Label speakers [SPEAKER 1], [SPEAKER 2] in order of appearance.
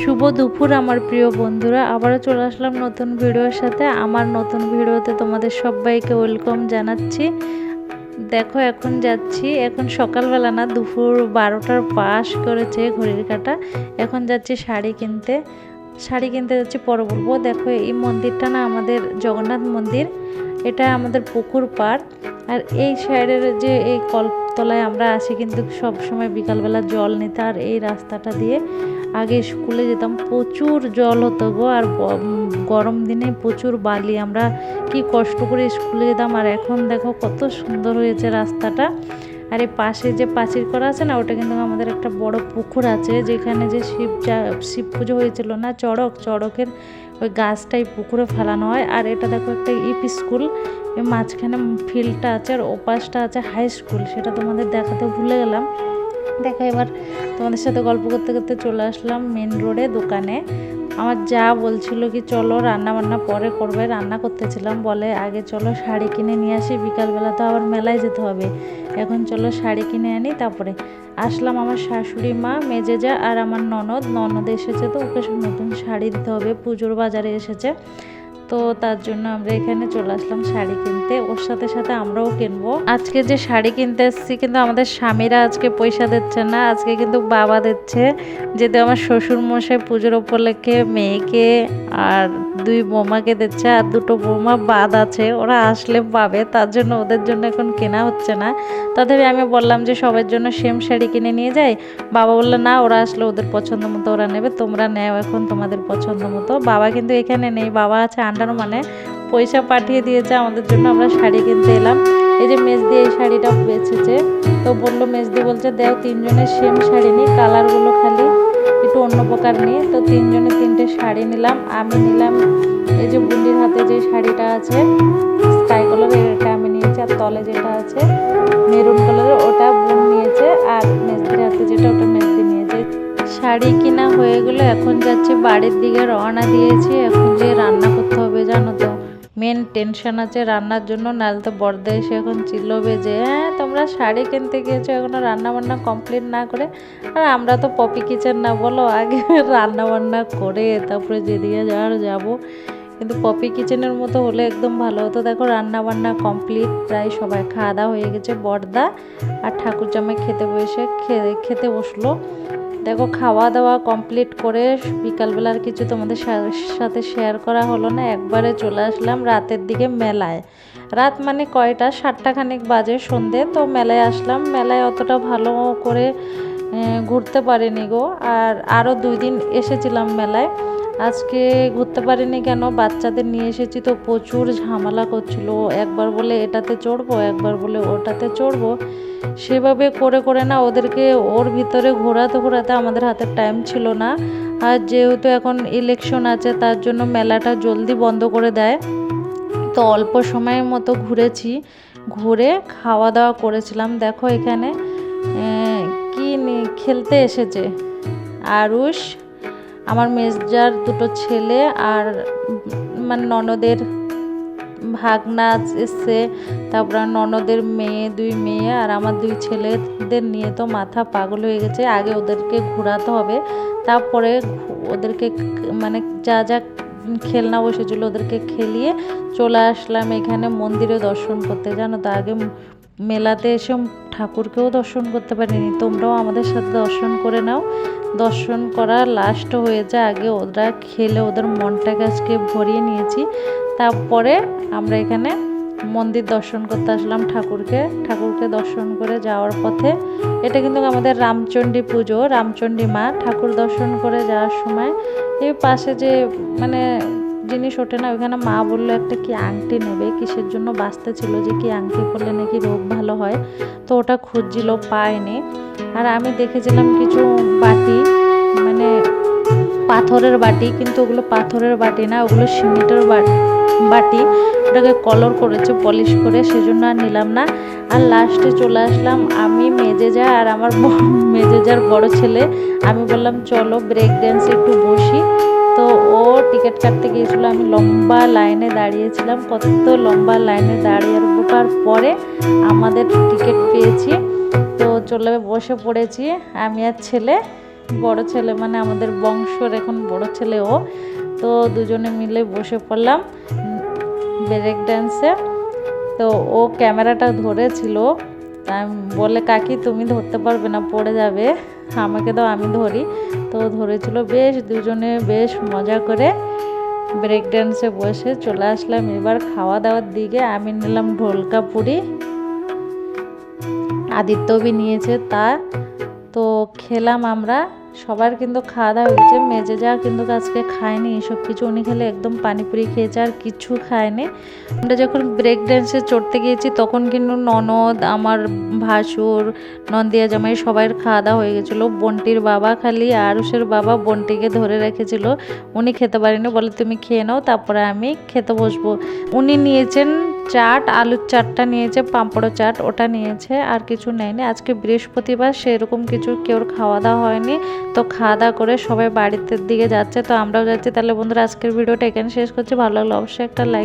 [SPEAKER 1] শুভ দুপুর, আমার প্রিয় বন্ধুরা। আবারও চলে আসলাম নতুন ভিডিওর সাথে। আমার নতুন ভিডিওতে তোমাদের সবাইকে ওয়েলকাম জানাচ্ছি। দেখো, এখন যাচ্ছি। এখন সকালবেলা না, দুপুর বারোটার পাশ করেছে ঘড়ির কাটা। এখন যাচ্ছি শাড়ি কিনতে। শাড়ি কিনতে যাচ্ছি পরে দেখো, এই মন্দিরটা না আমাদের জগন্নাথ মন্দির। এটা আমাদের পুকুর পাড়। আর এই সাইডের যে এই কলতলায় আমরা আসি, কিন্তু সব সময় বিকালবেলা জল নিতে আর এই রাস্তাটা দিয়ে আগে স্কুলে যেতাম, প্রচুর জল হতো গো, আর গরম দিনে প্রচুর বালি। আমরা কি কষ্ট করে স্কুলে যেতাম, আর এখন দেখো কত সুন্দর হয়েছে রাস্তাটা। আর এই পাশে যে পাঁচির করা আছে না, ওটা কিন্তু আমাদের একটা বড় পুকুর আছে, যেখানে যে শিব শিব পুজো হয়েছিল না, চড়ক, চড়কের ওই গাছটাই পুকুরে ফেলানো হয়। আর এটা দেখো একটা ইপি স্কুল মাঝখানে ফিল্ডটা আছে, আর ওপাশটা আছে হাই স্কুল, সেটা তোমাদের দেখাতে ভুলে গেলাম। দেখো এবার তোমাদের সাথে গল্প করতে করতে চলে আসলাম মেন রোডে দোকানে। আমার যা বলছিল কি চলো রান্না বান্না পরে করবে, রান্না করতেছিলাম, বলে আগে চলো শাড়ি কিনে নিয়ে আসি, বিকালবেলা তো আবার মেলায় যেতে হবে। এখন চলো শাড়ি কিনে আনি, তারপরে আসলাম আমার শাশুড়ি মা, মেজেজা আর আমার ননদ। ননদ এসেছে তো, ওকে নতুন শাড়ি দিতে হবে। পুজোর বাজারে এসেছে। তো তার জন্য আমরা এখানে চলে আসলাম শাড়ি কিনতে। ওর সাথে সাথে আমরাও কিনবো। আজকে যে শাড়ি কিনতে এসেছি, কিন্তু আমাদের স্বামীরা আজকে পয়সা দিচ্ছে না, আজকে কিন্তু বাবা দিচ্ছে। যেহেতু আমার শ্বশুর মশাই পুজোর উপলক্ষে মেয়েকে আর দুই বৌমাকে দিচ্ছে, আর দুটো বৌমা বাদ আছে, ওরা আসলে পাবে, তার জন্য ওদের জন্য এখন কেনা হচ্ছে না। তথাপি আমি বললাম যে সবার জন্য সেম শাড়ি কিনে নিয়ে যাই। বাবা বলল, না, ওরা আসলে ওদের পছন্দ মতো, ওরা নেবে, তোমরা নেও এখন তোমাদের পছন্দ মতো। বাবা কিন্তু এখানে নেই, বাবা আছে আন্ডার মানে পয়সা পাঠিয়ে দিয়েছে আমাদের জন্য, আমরা শাড়ি কিনতে এলাম। এই যে মেজদি এই শাড়িটা বেছেছে তো বলল মেজদি বলছে, দেও তিনজনের সেম শাড়ি নিই কালারগুলো খালি একটু অন্য প্রকার নিয়ে তো তিনজনে তিনটে শাড়ি নিলাম, আমি নিলাম এই যে বুন্ডির হাতে যে শাড়িটা আছে স্কাই কালারের এটা আমি নিয়েছি, আর তলে যেটা আছে, মেরুন কালারের ওটা বুন নিয়েছে, আর মেজদির হাতে যেটা, ওটা মেজদি নিয়েছে। শাড়ি কিনা হয়ে গেলো, এখন যাচ্ছে বাড়ির দিকে রওনা দিয়েছি, এখন যে রান্না করতে মেন টেনশন আছে রান্নার জন্য, নাহলে তো বর্দা এসে এখন চিল্লবে যে হ্যাঁ তোমরা শাড়ি কিনতে গিয়েছো এখনও রান্নাবান্না কমপ্লিট না করে? আর আমরা তো পপি কিচেন না, বলো, আগে রান্না বান্না করে তারপরে যেদিকে যাওয়ার যাব। কিন্তু পপি কিচেনের মতো হলে একদম ভালো হতো। দেখো রান্না বান্না কমপ্লিট প্রায় সবাই খাওয়া দাওয়া হয়ে গেছে বর্দা আর ঠাকুর জামাই খেতে বসে খেতে বসল। দেখো খাওয়া দাওয়া কমপ্লিট করে বিকালবেলার কিছু তোমাদের সাথে শেয়ার করা হলো না, একবারে চলে আসলাম রাতের দিকে মেলায়। রাত মানে কয়টা? সাতটা খানিক বাজে সন্ধে, তো মেলায় আসলাম। মেলায় অতটা ভালো করে ঘুরতে পারিনি গো। আর আরও দুই দিন এসেছিলাম মেলায়। আজকে ঘুরতে পারিনি কেন? বাচ্চাদের নিয়ে এসেছি তো প্রচুর ঝামেলা করছিল। একবার বলে এটাতে চড়বো, একবার বলে ওটাতে চড়বো। সেভাবে করে করে না ওদেরকে ওর ভিতরে ঘোরাতে ঘোরাতে আমাদের হাতে টাইম ছিল না। আর যেহেতু এখন ইলেকশন আছে, তার জন্য মেলাটা জলদি বন্ধ করে দেয়। তো অল্প সময়ের মতো ঘুরেছি। ঘুরে খাওয়া দাওয়া করেছিলাম। দেখো এখানে কি খেলতে এসেছে? আরুষ আমার মেজজার দুটো ছেলে আর মানে ননদের ভাগনা এসছে, তারপর ননদের মেয়ে, দুই মেয়ে আর আমার দুই ছেলেদের নিয়ে তো মাথা পাগল হয়ে গেছে। আগে ওদেরকে ঘোরাতে হবে, তারপরে ওদেরকে মানে যা যা খেলনা বসেছিল ওদেরকে খেলিয়ে চলে আসলাম এখানে মন্দিরে দর্শন করতে। জানো তো, আগে মেলাতে এসে ঠাকুরকেও দর্শন করতে পারিনি। তোমরাও আমাদের সাথে দর্শন করে নাও। দর্শন করা লাস্ট হয়ে যায়। আগে ওরা খেলে ওদের মনটাকে আজকে ভরিয়ে নিয়েছি। তারপরে আমরা এখানে মন্দির দর্শন করতে আসলাম ঠাকুরকে। ঠাকুরকে দর্শন করে যাওয়ার পথে এটা কিন্তু আমাদের রামচণ্ডী পুজো। রামচণ্ডী মা ঠাকুর দর্শন করে যাওয়ার সময় এই পাশে যে মানে জিনিস ওঠে না, ওইখানে মা বলল, একটা কি আংটি নেবে? কিসের জন্য বাঁচতে ছিল যে কি আংটি করলে নাকি রোগ ভালো হয়? তো ওটা খুঁজছিল, পায়নি। আর আমি দেখেছিলাম কিছু বাটি মানে পাথরের বাটি, কিন্তু ওগুলো পাথরের বাটি না, ওগুলো সিমেন্টের বাটি। ওটাকে কলর করেছে পলিশ করে, সেজন্য আর নিলাম না। আর লাস্টে চলে আসলাম, আমি, মেজেজা আর আমার মেজেজার বড় ছেলে। আমি বললাম, চলো ব্রেক ড্যান্স একটু বসি। তো ও টিকিট কাটতে গিয়েছিল। আমি লম্বা লাইনে দাঁড়িয়েছিলাম। কত লম্বা লাইনে দাঁড়িয়ে ওঠার পরে আমাদের টিকিট পেয়েছি। তো চলে বসে পড়েছি। আমি আর ছেলে, বড় ছেলে মানে আমাদের বংশর এখন বড় ছেলে ও। তো দুজনে মিলে বসে পড়লাম ব্রেক ড্যান্সে। তো ও ক্যামেরাটা ধরেছিল। বলে কাকি, তুমি ধরতে পারবে না, পড়ে যাবে। আমাকে তো আমি ধরি। তো ধরেছিল, বেশ দুজনে বেশ মজা করে ব্রেক ড্যান্সে বসে চলে আসলাম। এবার খাওয়া দাওয়ার দিকে আমি নিলাম ঢোলকা পুরি। আদিত্যবি নিয়েছে তা। তো খেলাম আমরা। সবার কিন্তু খাওয়া দাওয়া হয়েছে। মেজে যা কিন্তু আজকে খায়নি, এসব কিছু উনি খেলে একদম পানিপুরি খেয়েছে আর কিছু খায়নি। আমরা যখন ব্রেক ড্যান্সে চড়তে গিয়েছি, তখন কিন্তু ননদ, আমার ভাসুর, নন্দিয়া জামাই সবার খাওয়া দাওয়া হয়ে গেছিল। বন্টির বাবা খালি, আরুষের বাবা বন্টিকে ধরে রেখেছিল। উনি খেতে পারেনি, বলে তুমি খেয়ে নাও, তারপরে আমি খেতে বসবো। উনি নিয়েছেন চাট, আলুর চাটটা নিয়েছে, পাঁপড়ো চাট ওটা নিয়েছে, আর কিছু নেয়নি। আজকে বৃহস্পতিবার, সেরকম কিছু কেউর খাওয়া দাওয়া হয়নি? তো খাওয়া দাওয়া করে সবাই বাড়িতে দিকে যাচ্ছে, তো আমরাও যাচ্ছি। তাহলে বন্ধুরা, আজকের ভিডিওটা এখানে শেষ করছি। ভালো লাগল অবশ্যই একটা লাইক